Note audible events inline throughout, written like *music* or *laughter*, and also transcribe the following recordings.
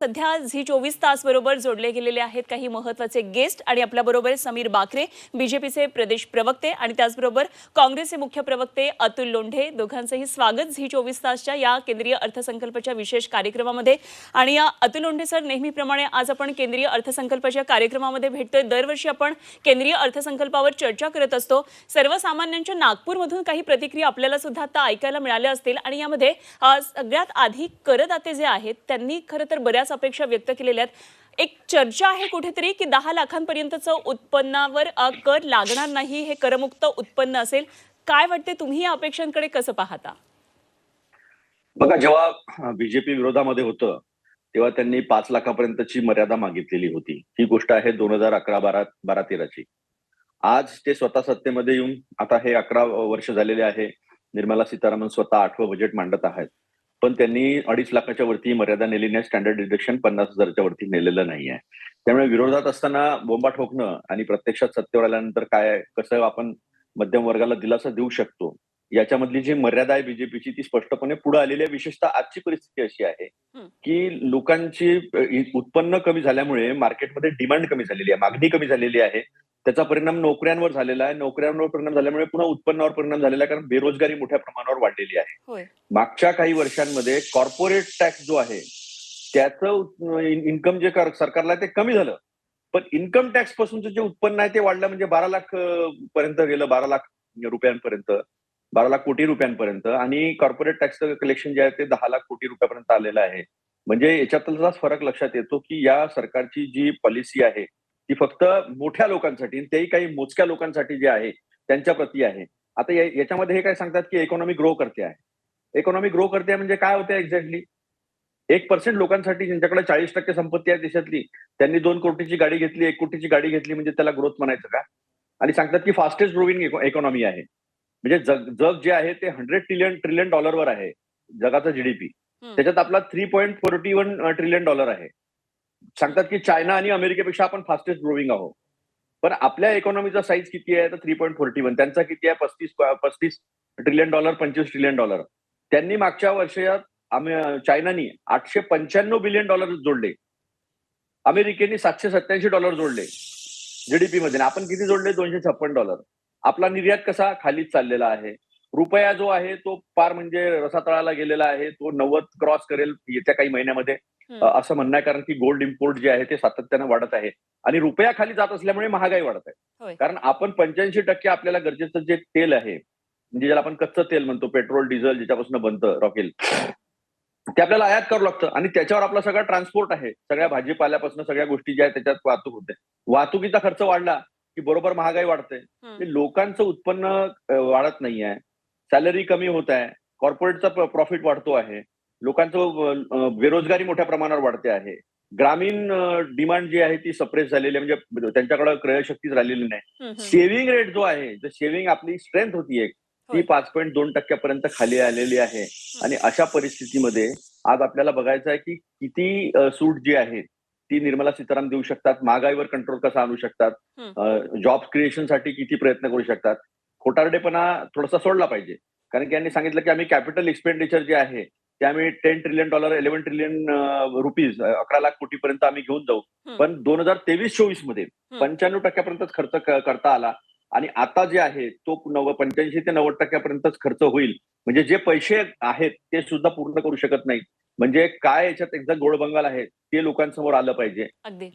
सध्या झी चोवीस तास बरोबर जोडले गेलेले आहेत काही महत्त्वाचे गेस्ट आणि आपल्याबरोबर समीर बाकरे बीजेपीचे प्रदेश प्रवक्ते आणि त्याचबरोबर काँग्रेसचे मुख्य प्रवक्ते अतुल लोंढे. दोघांचंही स्वागत झी चोवीस तासच्या या केंद्रीय अर्थसंकल्पाच्या विशेष कार्यक्रमामध्ये. आणि या अतुल लोंढे सर नेहमीप्रमाणे आज आपण केंद्रीय अर्थसंकल्पाच्या कार्यक्रमामध्ये भेटतोय. दरवर्षी आपण केंद्रीय अर्थसंकल्पावर चर्चा करत असतो. सर्वसामान्यांच्या नागपूरमधून काही प्रतिक्रिया आपल्याला सुद्धा आता ऐकायला मिळाल्या असतील. आणि यामध्ये सगळ्यात आधी करदाते जे आहेत त्यांनी खरं तर बऱ्याच अपेक्षा व्यक्त केलेल्या आहेत. एक चर्चा आहे कुठेतरी की दहा लाखांपर्यंतचं उत्पन्नावर कर लागणार नाही हे करमुक्त उत्पन्न असेल. काय वाटते तुम्ही या अपेक्षांकडे कसं पाहता? बघा जेव्हा बीजेपी विरोधामध्ये होतं तेव्हा त्यांनी पाच लाखापर्यंतची मर्यादा मागितलेली होती. ही गोष्ट आहे दोन हजार अकरा बारा बारा तेराची. आज ते स्वतः सत्तेमध्ये येऊन आता हे अकरा वर्ष झालेले आहे. निर्मला सीतारामन स्वतः आठवं बजेट मांडत आहेत. पण त्यांनी अडीच लाखाच्या वरती मर्यादा नेली नाही स्टँडर्ड डिडक्शन पन्नास हजारच्या वरती नेलेलं नाही आहे त्यामुळे विरोधात असताना बोंबा ठोकणं आणि प्रत्यक्षात सत्तेवर आल्यानंतर काय कसं आपण मध्यम वर्गाला दिलासा देऊ शकतो याच्यामधली जी मर्यादा आहे बीजेपीची ती स्पष्टपणे पुढे आलेली आहे. विशेषतः आजची परिस्थिती अशी आहे. की लोकांची उत्पन्न कमी झाल्यामुळे मार्केटमध्ये डिमांड कमी झालेली आहे मागणी कमी झालेली आहे. त्याचा परिणाम नोकऱ्यांवर झालेला आहे. नोकऱ्यांवर परिणाम झाल्यामुळे पुन्हा उत्पन्नावर परिणाम झालेला आहे कारण बेरोजगारी मोठ्या प्रमाणावर वाढलेली आहे. मागच्या काही वर्षांमध्ये कॉर्पोरेट टॅक्स जो आहे त्याचं इन्कम जे कर- सरकारला ते कमी झालं. पण इन्कम टॅक्स पासूनचं जे उत्पन्न आहे ते वाढलं म्हणजे बारा लाख पर्यंत गेलं बारा लाख रुपयांपर्यंत बारा लाख कोटी रुपयांपर्यंत. आणि कॉर्पोरेट टॅक्सचं कलेक्शन जे आहे ते दहा लाख कोटी रुपयापर्यंत आलेलं आहे. म्हणजे याच्यातलाच फरक लक्षात येतो की या सरकारची जी पॉलिसी आहे ती फक्त मोठ्या लोकांसाठी आणि तेही काही मोजक्या लोकांसाठी जे आहे त्यांच्या प्रती आहे. आता याच्यामध्ये हे काय सांगतात की इकॉनॉमी ग्रो करते आहे. इकॉनॉमी ग्रो करते म्हणजे काय होते एक्झॅक्टली एक पर्सेंट लोकांसाठी ज्यांच्याकडे चाळीस टक्के संपत्ती आहे देशातली त्यांनी दोन कोटीची गाडी घेतली एक कोटीची गाडी घेतली म्हणजे त्याला ग्रोथ म्हणायचं का? आणि सांगतात की फास्टेस्ट ग्रोविंग इकॉनॉमी आहे. म्हणजे जग जग जे आहे ते हंड्रेड ट्रिलियन ट्रिलियन डॉलरवर आहे जगाचा जीडीपी. त्याच्यात आपला three point forty one trillion dollar आहे. सांगतात की चायना आणि अमेरिकेपेक्षा आपण फास्टेस्ट ग्रोविंग आहोत. पण आपल्या इकॉनॉमीचा साईज किती आहे? तर थ्री पॉईंट फोर्टी वन त्यांचा किती आहे? पस्तीस पस्तीस ट्रिलियन डॉलर पंचवीस ट्रिलियन डॉलर त्यांनी मागच्या वर्षात चायनानी आठशे पंच्याण्णव बिलियन डॉलर जोडले. अमेरिकेने सातशे सत्याऐंशी डॉलर जोडले. जीडीपी मध्ये आपण किती जोडले? दोनशे छप्पन डॉलर आपला निर्यात कसा खालीच चाललेला आहे? रुपया जो आहे तो पार म्हणजे रसातळाला गेलेला आहे. तो नव्वद क्रॉस करेल येत्या काही महिन्यामध्ये. असं म्हणणं आहे कारण की गोल्ड इम्पोर्ट जे आहे ते सातत्यानं वाढत आहे. आणि रुपया खाली जात असल्यामुळे महागाई वाढत. आहे. कारण आपण पंच्याऐंशी टक्के आपल्याला गरजेचं जे तेल आहे म्हणजे ज्याला आपण कच्चं तेल म्हणतो पेट्रोल डिझेल ज्याच्यापासून बनतं रॉकेल ते आपल्याला आयात करावं लागतं. आणि त्याच्यावर आपला सगळा ट्रान्सपोर्ट आहे. सगळ्या भाजीपाल्यापासून सगळ्या गोष्टी ज्या आहेत त्याच्यात वाहतूक होते. वाहतुकीचा खर्च वाढला की बरोबर महागाई वाढते. ते लोकांचं उत्पन्न वाढत नाही आहे सॅलरी कमी होत आहे. कॉर्पोरेटचा प्रॉफिट वाढतो आहे. लोकांचं बेरोजगारी मोठ्या प्रमाणावर वाढते आहे. ग्रामीण डिमांड जी आहे ती सप्रेस झालेली आहे. म्हणजे त्यांच्याकडे क्रयशक्तीच राहिलेली नाही. सेव्हिंग रेट जो आहे जे सेव्हिंग आपली स्ट्रेंथ होती एक ती. पाच पॉईंट दोन टक्क्यापर्यंत खाली आलेली आहे. आणि अशा परिस्थितीमध्ये आज आपल्याला बघायचं आहे की किती सूट जी आहे ती निर्मला सीतारामन देऊ शकतात. महागाईवर कंट्रोल कसा आणू शकतात? जॉब क्रिएशनसाठी किती प्रयत्न करू शकतात? खोटारडेपणा थोडासा सोडला पाहिजे. कारण की यांनी सांगितलं की आम्ही कॅपिटल एक्सपेंडिचर जे आहे ते आम्ही ten trillion dollar eleven trillion rupees अकरा लाख कोटीपर्यंत आम्ही घेऊन जाऊ. पण दोन हजार तेवीस चोवीसमध्ये पंच्याण्णव टक्क्यापर्यंतच खर्च करता आला आणि आता जे आहे तो नव्वद पंच्याऐंशी ते नव्वद टक्क्यापर्यंतच खर्च होईल. म्हणजे जे पैसे आहेत ते सुद्धा पूर्ण करू शकत नाही म्हणजे काय याच्यात एकदा गोळबंगाल आहे ते लोकांसमोर आलं पाहिजे.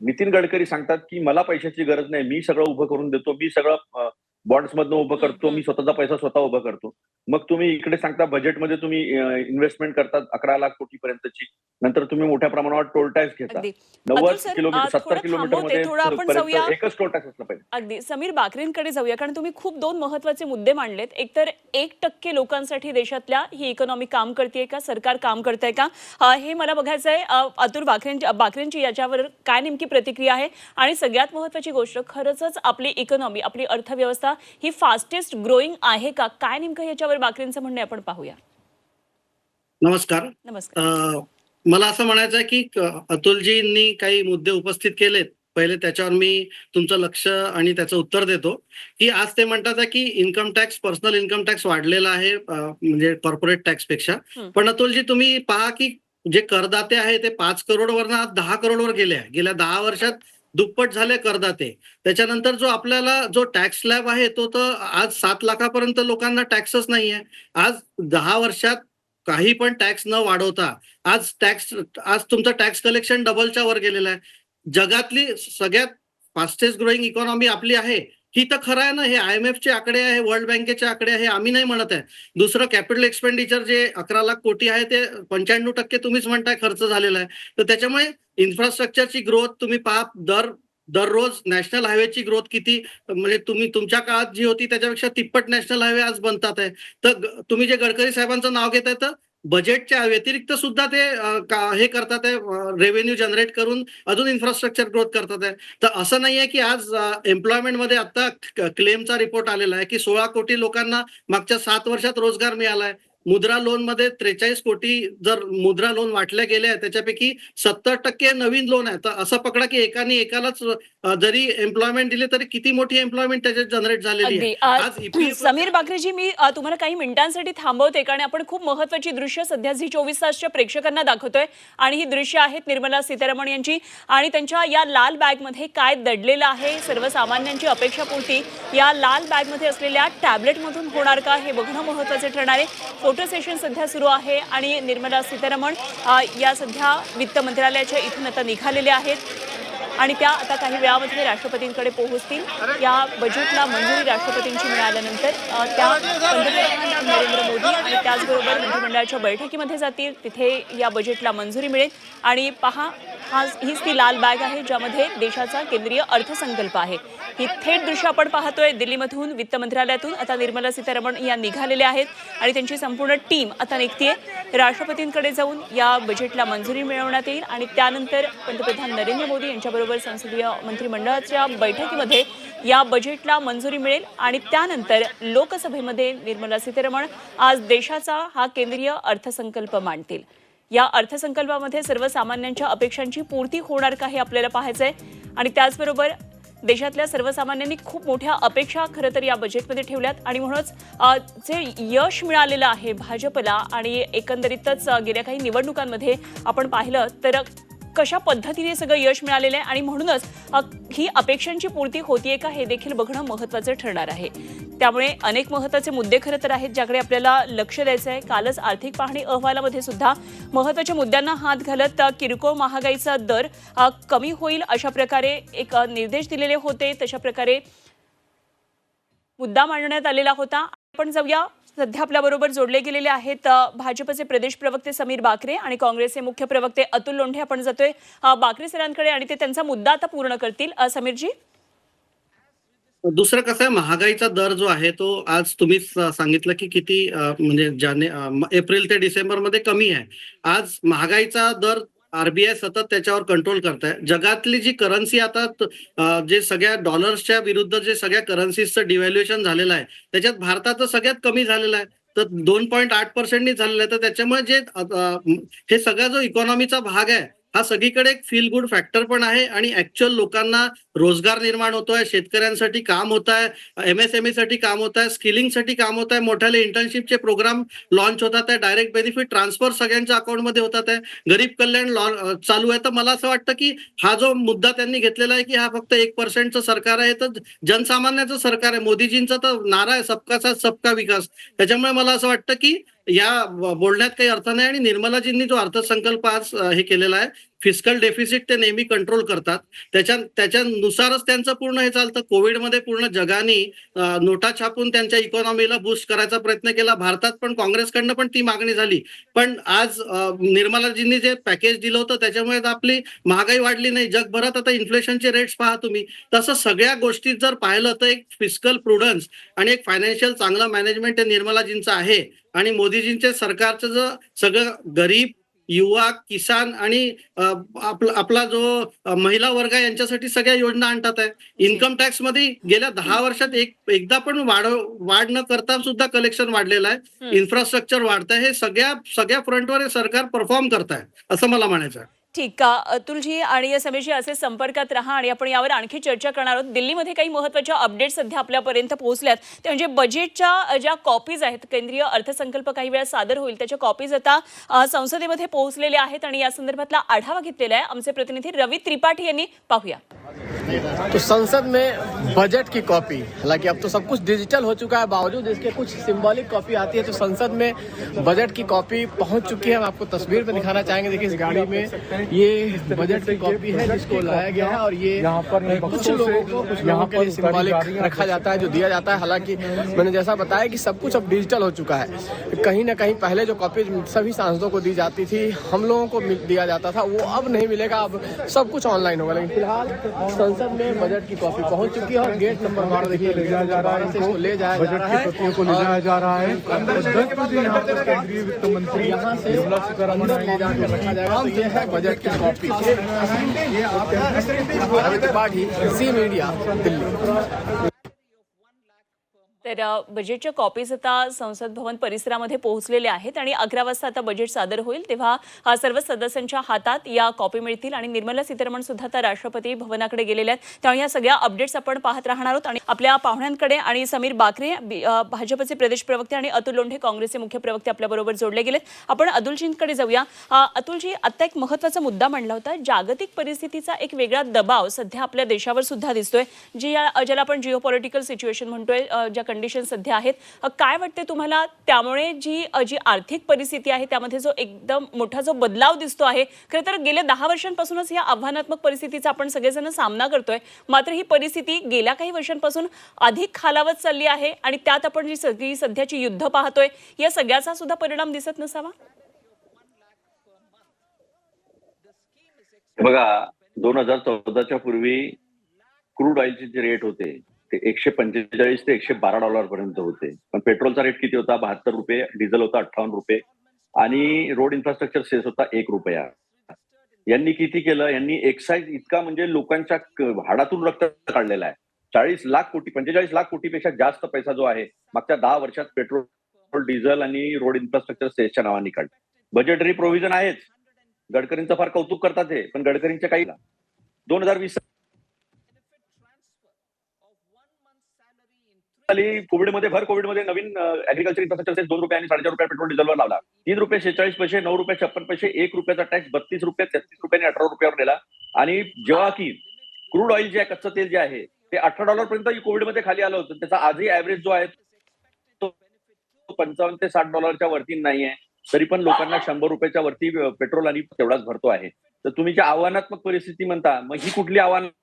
नितीन गडकरी सांगतात की मला पैशाची गरज नाही मी सगळं उभं करून देतो मी सगळं बॉन्ड्स मधनं उभं करतो. मी स्वतःचा पैसा स्वतः उभा करतो. मग तुम्ही इकडे सांगता बजेटमध्ये तुम्ही इन्व्हेस्टमेंट करतात अकरा लाख कोटी पर्यंतची नंतर तुम्ही मोठ्या प्रमाणावर टोल टॅक्स घेता. नववद किलोमीटर सत्तर किलोमीटर. एकच टोल टॅक्स असला पाहिजे. अगदी. समीर बाकरेंकडे जाऊया कारण तुम्ही खूप दोन महत्त्वाचे मुद्दे मांडलेत. एकतर एक टक्के लोकांसाठी देशातल्या ही इकॉनॉमी काम करते का? सरकार काम करतंय का? हे मला बघायचं आहे. अतुल बाकरेंची बाकरेंची याच्यावर काय नेमकी प्रतिक्रिया आहे? आणि सगळ्यात महत्वाची गोष्ट खरंच आपली इकॉनॉमी आपली अर्थव्यवस्था ही फास्टेस्ट ग्रोईंग आहे का? काय नेमकं याच्यावर बाकरेंचं म्हणणं आपण पाहूया. नमस्कार. नमस्कार. मला असं म्हणायचं आहे की अतुलजींनी काही मुद्दे उपस्थित केलेत. पहिले त्याच्यावर मी तुमचं लक्ष आणि त्याचं उत्तर देतो. की आज ते म्हणतात की income tax personal income tax वाढलेला आहे म्हणजे कॉर्पोरेट टॅक्सपेक्षा. पण अतुलजी तुम्ही पहा की जे करदाते आहे ते पाच करोडवरनं आज दहा करोडवर गेले आहे. गेल्या दहा वर्षात दुप्पट झाले करदाते त्याच्यानंतर जो आपल्याला जो टॅक्स स्लॅब आहे तो तर आज सात लाखापर्यंत लोकांना टॅक्सच नाही आहे आज दहा वर्षात काही पण टॅक्स न वाढवता आज टॅक्स आज तुमचं टॅक्स कलेक्शन डबलच्या वर गेलेलं आहे. जगातली सगळ्यात फास्टेस्ट ग्रोईंग इकॉनॉमी आपली आहे. ही तर खरं आहे ना हे आय एम चे आकडे आहे वर्ल्ड बँकेचे आकडे आहे आम्ही नाही म्हणत आहे. दुसरं कॅपिटल एक्सपेंडिचर जे अकरा लाख कोटी आहे ते पंच्याण्णव टक्के तुम्हीच म्हणताय खर्च झालेला आहे. तर त्याच्यामुळे इन्फ्रास्ट्रक्चरची ग्रोथ तुम्ही पहा दर दररोज नॅशनल हायवेची ग्रोथ किती म्हणजे तुम्ही तुमच्या काळात जी होती त्याच्यापेक्षा तिप्पट नॅशनल हायवे आज बनतात आहे. तर तुम्ही जे गडकरी साहेबांचं नाव घेताय तर बजेटच्या व्यतिरिक्त सुद्धा ते हे करतात आहे रेव्हेन्यू जनरेट करून अजून इन्फ्रास्ट्रक्चर ग्रोथ करतात आहे. तर असं नाही आहे की आज एम्प्लॉयमेंटमध्ये आता क्लेमचा रिपोर्ट आलेला आहे की सोळा कोटी लोकांना मागच्या सात वर्षात रोजगार मिळाला आहे. मुद्रा लोनमध्ये त्रेचाळीस कोटी जर मुद्रा लोन वाटल्या गेल्या त्याच्यापैकी सत्तर टक्के नवीन लोन आहे तर असं पकडा की एकाने एकालाच जरी एम्प्लॉयमेंट दिली तरी किती मोठी एम्प्लॉयमेंट त्याच्यात जनरेट झालेली आहे. *clears throat* समीर बाकरेजी मी तुम्हाला काही मिनिटांसाठी थांबवते कारण आपण खूप महत्वाची दृश्य सध्या झी चोवीस तासच्या प्रेक्षकांना दाखवतोय. आणि ही दृश्य आहेत निर्मला सीतारामन यांची. आणि त्यांच्या या लाल बॅगमध्ये काय दडलेलं आहे सर्वसामान्यांची अपेक्षापूर्ती या लाल बॅगमध्ये असलेल्या टॅबलेटमधून होणार का हे बघणं महत्वाचं ठरणार आहे. फोटो सेशन सध्या सुरू आहे आणि निर्मला सीतारामन या सध्या वित्त मंत्रालयाच्या इथून आता निघालेल्या आहेत. आणि त्या आता काही वेळामध्ये राष्ट्रपतींकडे पोहोचतील. या बजेटला मंजुरी राष्ट्रपतींची मिळाल्यानंतर त्या पंतप्रधान नरेंद्र मोदी आणि त्याचबरोबर मंत्रिमंडळाच्या बैठकीमध्ये जातील. तिथे या बजेटला मंजुरी मिळेल. आणि पहा हा हीच ती लाल बॅग आहे ज्यामध्ये देशाचा केंद्रीय अर्थसंकल्प आहे. ही थेट दृश्य आपण पाहतोय दिल्लीमधून वित्त मंत्रालयातून. आता निर्मला सीतारामन या निघालेल्या आहेत आणि त्यांची संपूर्ण टीम आता निघतीये. राष्ट्रपतींकडे जाऊन या बजेटला मंजुरी मिळवण्यात येईल आणि त्यानंतर पंतप्रधान नरेंद्र मोदी यांच्याबरोबर संसदीय मंत्रिमंडळाच्या बैठकीमध्ये या बजेटला मंजुरी मिळेल आणि त्यानंतर लोकसभेमध्ये निर्मला सीतारामन आज देशाचा हा केंद्रीय अर्थसंकल्प मांडतील. या अर्थसंकल्पामध्ये सर्वसामान्यांच्या अपेक्षांची पूर्ती होणार का हे आपल्याला पाहायचंय. आणि त्याचबरोबर देशातल्या सर्वसामान्यांनी खूप मोठ्या अपेक्षा खरं तर या बजेटमध्ये ठेवल्यात. आणि म्हणूनच जे यश मिळालेलं आहे भाजपला आणि एकंदरीतच गेल्या काही निवडणुकांमध्ये आपण पाहिलं तर कशा पद्धतीने सगळं यश मिळालेलं आहे? आणि म्हणूनच ही अपेक्षांची पूर्ती होतीये का हे देखील बघणं महत्त्वाचं ठरणार आहे. त्यामुळे अनेक महत्त्वाचे मुद्दे खरं तर आहेत ज्याकडे आपल्याला लक्ष द्यायचं आहे. कालच आर्थिक पाहणी अहवालामध्ये सुद्धा महत्त्वाच्या मुद्द्यांना हात घालत किरकोळ महागाईचा दर कमी होईल अशा प्रकारे एक निर्देश दिलेले होते. तशा प्रकारे मुद्दा मांडण्यात आलेला होता. आपण जाऊया. सध्या आपल्याबरोबर जोडले गेलेले आहेत भाजपचे प्रदेश प्रवक्ते समीर बाकरे आणि काँग्रेसचे मुख्य प्रवक्ते अतुल लोंढे. आपण जातोय बाकरे सरांकडे आणि ते त्यांचा मुद्दा आता पूर्ण करतील. समीरजी? दुसरं कसं आहे महागाईचा दर जो आहे तो आज तुम्ही सांगितलं की किती म्हणजे जाने एप्रिल ते डिसेंबरमध्ये कमी आहे. आज महागाईचा दर आरबीआय सतत त्याच्यावर कंट्रोल करत आहे जगातली जी करन्सी आता जे सगळ्या डॉलर्सच्या विरुद्ध जे सगळ्या करन्सीचं डिव्हॅल्युएशन झालेलं आहे त्याच्यात भारताचं सगळ्यात कमी झालेलं आहे. तर दोन पॉईंट आठ पर्सेंटनी झालेलं आहे. तर त्याच्यामुळे जे हे सगळा जो इकॉनॉमीचा भाग आहे हा सगळीकडे एक फील गुड फॅक्टर पण आहे आणि ऍक्च्युअल लोकांना रोजगार निर्माण होतोय शेतकऱ्यांसाठी काम होत आहे एमएसएमई साठी काम होत आहे स्किलिंगसाठी काम होत आहे मोठ्याले इंटर्नशिपचे प्रोग्राम लॉन्च होतात आहे डायरेक्ट बेनिफिट ट्रान्सफर सगळ्यांच्या अकाउंटमध्ये होतात आहे. गरीब कल्याण लॉ- चालू आहे. तर मला असं वाटतं की हा जो मुद्दा त्यांनी घेतलेला आहे की हा फक्त एक पर्सेंटचं सरकार आहे तर जनसामान्याचं सरकार आहे. मोदीजींचा तर नारा आहे सबका साथ सबका विकास. त्याच्यामुळे मला असं वाटतं की या बोलण्यात काही अर्थ नाही आणि निर्मलाजींनी जो अर्थसंकल्प आज हे केलेला आहे फिस्कल डेफिसिट ते नेहमी कंट्रोल करतात. त्याच्या त्याच्यानुसारच त्यांचं पूर्ण हे चालतं. कोविडमध्ये पूर्ण जगाने नोटा छापून त्यांच्या इकॉनॉमीला बूस्ट करायचा प्रयत्न केला. भारतात पण काँग्रेसकडनं पण ती मागणी झाली. पण आज निर्मलाजींनी जे पॅकेज दिलं होतं त्याच्यामुळे तर आपली महागाई वाढली नाही. जगभरात आता इन्फ्लेशनचे रेट्स पहा तुम्ही. तसं सगळ्या गोष्टीत जर पाहिलं तर एक फिस्कल प्रुडन्स आणि एक फायनान्शियल चांगलं मॅनेजमेंट हे निर्मलाजींचं आहे. आणि मोदीजींचे सरकारचं जर सगळं गरीब युवा किसान आणि आपला आपला जो महिला वर्ग आहे यांच्यासाठी सगळ्या योजना आणतात आहे. इन्कम टॅक्समध्ये गेल्या दहा वर्षात एक एकदा पण वाढ वाढ न करता सुद्धा कलेक्शन वाढलेलं आहे. इन्फ्रास्ट्रक्चर वाढत आहे हे सगळ्या सगळ्या फ्रंटवर हे सरकार परफॉर्म करत आहे असं मला म्हणायचं आहे. ठीक का अतुलजी आणि समीरजी असे संपर्कात राहा आणि आपण यावर आणखी चर्चा करणार आहोत. दिल्लीमध्ये काही महत्त्वाच्या अपडेट सध्या आपल्यापर्यंत पोहोचल्यात. ते म्हणजे बजेटच्या ज्या कॉपीज आहेत केंद्रीय अर्थसंकल्प काही वेळा सादर होईल त्याच्या कॉपीज आता संसदेमध्ये पोहोचलेल्या आहेत आणि या संदर्भातला आढावा घेतलेला आहे. आमचे प्रतिनिधी रवी त्रिपाठी यांनी पाहूया. तो संसद में बजट की कॉपी हालांकि अब तो सब कुछ डिजिटल हो चुका है बावजूद इसके कुछ सिंबॉलिक कॉपी आती है तो संसद में बजट की कॉपी पहुंच चुकी है। हम आपको तस्वीर पे दिखाना चाहेंगे। देखिए इस गाड़ी में ये बजट की कॉपी है जिसको लाया गया है और ये यहाँ पर कुछ लोगों को कुछ यहाँ पर सिंबॉलिक रखा जाता है जो दिया जाता है। हालाँकि मैंने जैसा बताया कि सब कुछ अब डिजिटल हो चुका है। कहीं ना कहीं पहले जो कॉपी सभी सांसदों को दी जाती थी हम लोगों को दिया जाता था वो अब नहीं मिलेगा। अब सब कुछ ऑनलाइन होगा। लेकिन फ़िलहाल संसद में बजट की कॉपी पहुँच चुकी है और गेट नंबर बारह देखिए ले जाया जा रहा है इसको ले जाया जा बजट रहा की है। को ले जाया जा रहा है। और दस बजे यहाँ पर केंद्रीय वित्त मंत्री यहाँ से अंदर ले जाकर रखा जाएगा। तो ये है बजट की कॉपी सी मीडिया दिल्ली तर बजेटच्या कॉपीज आता संसद भवन परिसरामध्ये पोहोचलेल्या आहेत आणि अकरा वाजता आता बजेट सादर होईल तेव्हा हा सर्व सदस्यांच्या हातात या कॉपी मिळतील आणि निर्मला सीतारामन सुद्धा आता राष्ट्रपती भवनाकडे गेलेल्या आहेत. त्यामुळे या सगळ्या अपडेट्स आपण पाहत राहणार आहोत आणि आपल्या पाहुण्यांकडे आणि समीर बाकरे भाजपचे प्रदेश प्रवक्ते आणि अतुल लोंढे काँग्रेसचे मुख्य प्रवक्ते आपल्याबरोबर जोडले गेलेत. आपण अतुलजींकडे जाऊया. अतुलजी आता एक महत्त्वाचा मुद्दा मांडला होता. जागतिक परिस्थितीचा एक वेगळा दबाव सध्या आपल्या देशावर सुद्धा दिसतोय. जी या ज्याला आपण जिओ पॉलिटिकल सिच्युएशन म्हणतोय ज्या कंडिशन सध्या आहेत. काय वाटते तुम्हाला? त्यामुळे जी जी आर्थिक परिस्थिती आहे त्यामध्ये जो एकदम मोठा जो बदलाव दिसतो आहे खरं तर गेल्या दहा वर्षांपासूनच या आव्हानात्मक परिस्थितीचा आपण सगळेजण सामना करतोय. मात्र ही परिस्थिती गेल्या काही वर्षांपासून अधिक खालावत चालली आहे आणि त्यात आपण जी सगळी सध्याची युद्ध पाहतोय या सगळ्याचा सुद्धा परिणाम दिसत नसावा? बघा दोन हजार चौदाच्या पूर्वी क्रूड ऑइलचे जे रेट होते ते एकशे पंचेचाळीस ते एकशे बारा डॉलर पर्यंत होते. पण पेट्रोलचा रेट किती होता? बहात्तर रुपये डिझेल होता अठ्ठावन्न रुपये आणि रोड इन्फ्रास्ट्रक्चर सेस होता एक रुपया. यांनी किती केलं? यांनी एक्साईज इतका म्हणजे लोकांच्या हाडातून रक्त काढलेला आहे. चाळीस लाख कोटी पंचेचाळीस लाख कोटीपेक्षा जास्त पैसा जो आहे मागच्या दहा वर्षात पेट्रोल डिझेल आणि रोड इन्फ्रास्ट्रक्चर सेसच्या नावाने काढ बजेटरी प्रोव्हिजन आहेच. गडकरींचं फार कौतुक करतात हे पण गडकरींच्या काही दोन हजार वीस साली कोविडमध्ये भर कोविडमध्ये नवीन अग्रिकल्चर इन्फ्रास्ट्रक्चर दोन रुपये आणि साडेचार रुपये पेट्रोल डिझेलवर लावला. तीन रुपये शेहेचाळीस पैसे नऊ रुपये छप्पन पैसे एक रुपयाचा टॅक्स बत्तीस रुपये तेहतीस रुपये आणि अठरा रुपयावर दिला आणि जेव्हा की क्रूड ऑइल जे आहे कच्चं तेल जे आहे ते अठरा डॉलर पर्यंत कोविडमध्ये खाली आलं होतं. त्याचा आजही ऍव्हरेज जो आहे तो पंचावन्न ते साठ डॉलरच्या वरती नाही आहे. तरी पण लोकांना शंभर रुपयाच्या वरती पेट्रोल आणि तेवढाच भरतो आहे. तर तुम्ही जी आव्हानात्मक परिस्थिती म्हणता मग ही कुठली आव्हानात्मक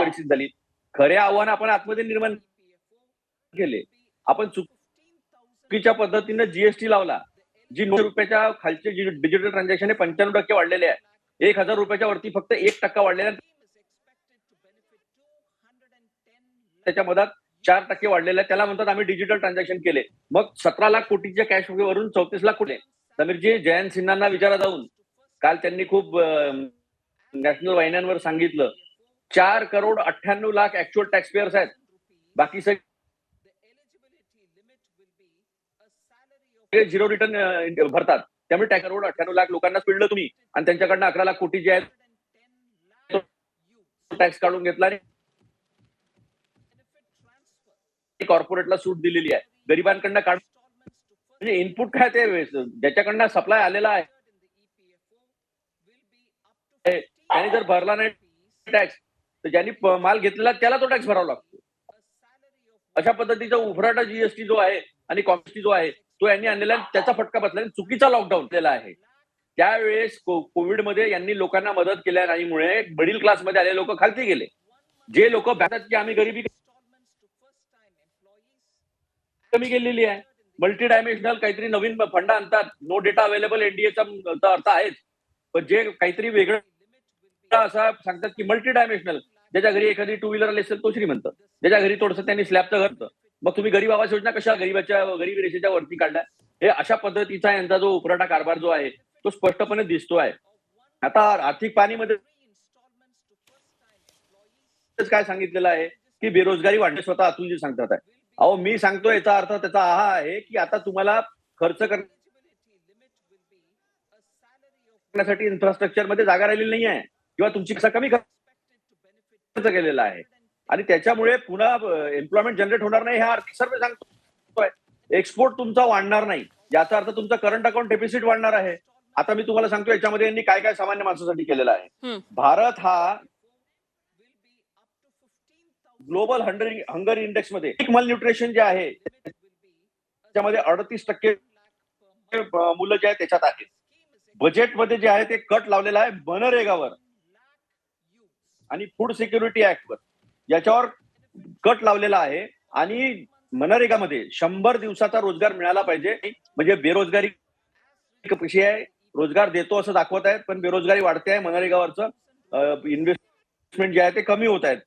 परिस्थिती झाली? खरे आव्हान आपण आतमध्ये निर्माण केले. आपण चुकीच्या पद्धतीनं जीएसटी लावला जी नऊ रुपयाच्या खालचे जी डिजिटल ट्रान्झॅक्शन हे पंच्याण्णव टक्के वाढलेले आहे. एक हजार रुपयाच्या वरती फक्त एक टक्का वाढलेला त्याच्या मधात चार टक्के वाढलेला आहे. त्याला म्हणतात आम्ही डिजिटल ट्रान्झॅक्शन केले. मग सतरा लाख कोटीच्या कॅश वरून चौतीस लाख कोटी. समीरजी जयंत सिन्हांना विचारा जाऊन. काल त्यांनी खूप नॅशनल वाहिन्यांवर सांगितलं. चार करोड अठ्ठ्याण्णव लाख ऍक्च्युअल टॅक्स पेयर्स आहेत. बाकी सगळे झिरो रिटर्न भरतात. त्यामुळे टॅक्स करोड अठ्ठ्याण्णव लाख लोकांना पिळलं तुम्ही. आणि त्यांच्याकडनं अकरा लाख कोटी जे आहेत टॅक्स काढून घेतला आणि कॉर्पोरेटला सूट दिलेली आहे. गरिबांकडनं काढ म्हणजे इनपुट काय ते ज्याच्याकडनं सप्लाय आलेला आहे. त्याने जर भरला नाही टॅक्स तर ज्यांनी माल घेतलेला त्याला तो टॅक्स भरावा लागतो. अशा पद्धतीचा उभराटा जीएसटी जो आहे आणि कॉम्पिटी जो आहे तो यांनी आणलेला त्याचा फटका बसला आणि चुकीचा लॉकडाऊन केलेला आहे. त्यावेळेस कोविडमध्ये यांनी लोकांना मदत केल्या नाहीमुळे मिडल क्लासमध्ये आले लोक खालती गेले. जे लोक बघतात की आम्ही गरिबी कमी केलेली आहे. मल्टी डायमेन्शनल काहीतरी नवीन फंड आणतात. नो डेटा अवेलेबल एनडीएचा अर्थ आहेच. पण जे काहीतरी वेगळं असं सांगतात की मल्टी डायमेन्शनल ज्याच्या घरी एखादी टू व्हीलर असेल तो श्रीमंत. ज्याच्या घरी थोडस त्यांनी स्लॅबचं घर मग तुम्ही गरीब आवास योजना कशा गरीबाच्या गरीब रेषेच्या वरती काढल्या? हे अशा पद्धतीचा यांचा जो उपराटा कारभार जो आहे तो स्पष्टपणे दिसतो आहे. आता आर्थिक पाणीमध्ये काय सांगितलेलं आहे की बेरोजगारी वाढणे स्वतः अतुलजी सांगतात आहे. अहो मी सांगतो याचा अर्थ त्याचा हा आहे की आता तुम्हाला खर्च करण्यासाठी इन्फ्रास्ट्रक्चरमध्ये जागा राहिलेली नाही आहे किंवा तुमची कसा कमी खर्च केलेला आहे. आणि त्याच्यामुळे पुन्हा एम्प्लॉयमेंट जनरेट होणार नाही हा आर्थिक सर्वे सांगतोय. एक्सपोर्ट तुमचा वाढणार नाही. याचा अर्थ तुमचा करंट अकाउंट डेफिसिट वाढणार आहे. आता मी तुम्हाला सांगतो याच्यामध्ये यांनी काय काय सामान्य माणसासाठी केलेलं आहे. भारत हा ग्लोबल हंगर हंगर इंडेक्समध्ये मल न्यूट्रिशन जे आहे त्याच्यामध्ये अडतीस टक्के मुलं जे आहे त्याच्यात आहेत. बजेटमध्ये जे आहे ते कट लावलेला आहे मनरेगावर आणि फूड सिक्युरिटी ऍक्टवर. याच्यावर कट लावलेला आहे आणि मनरेगामध्ये शंभर दिवसाचा रोजगार मिळाला पाहिजे. म्हणजे बेरोजगारी कशी आहे? रोजगार देतो असं दाखवत आहेत पण बेरोजगारी वाढते आहे मनरेगावरचं. इन्व्हेस्टमेंट जे आहे ते कमी होत आहेत.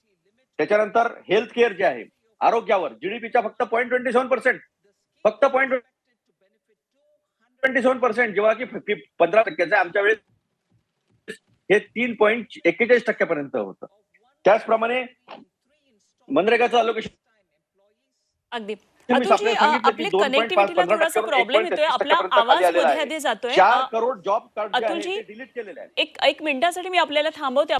त्याच्यानंतर हेल्थ केअर जे आहे आरोग्यावर जीडीपीच्या फक्त पॉईंट ट्वेंटी सेव्हन पर्सेंट फक्त पॉईंट ट्वेंटी सेव्हन पर्सेंट जेव्हा की पंधरा टक्क्याचा आहे. आमच्या वेळेस हे तीन पॉईंट एक्केचाळीस टक्क्यापर्यंत होत. त्याचप्रमाणे मनरेगाचं अलोकेशन अगदी. आपली कनेक्टिव्हिटी थोडासा प्रॉब्लेम येतोय. आपला आवाजमध्ये जातोय. एक एक मिनिटासाठी मी आपल्याला थांबवते.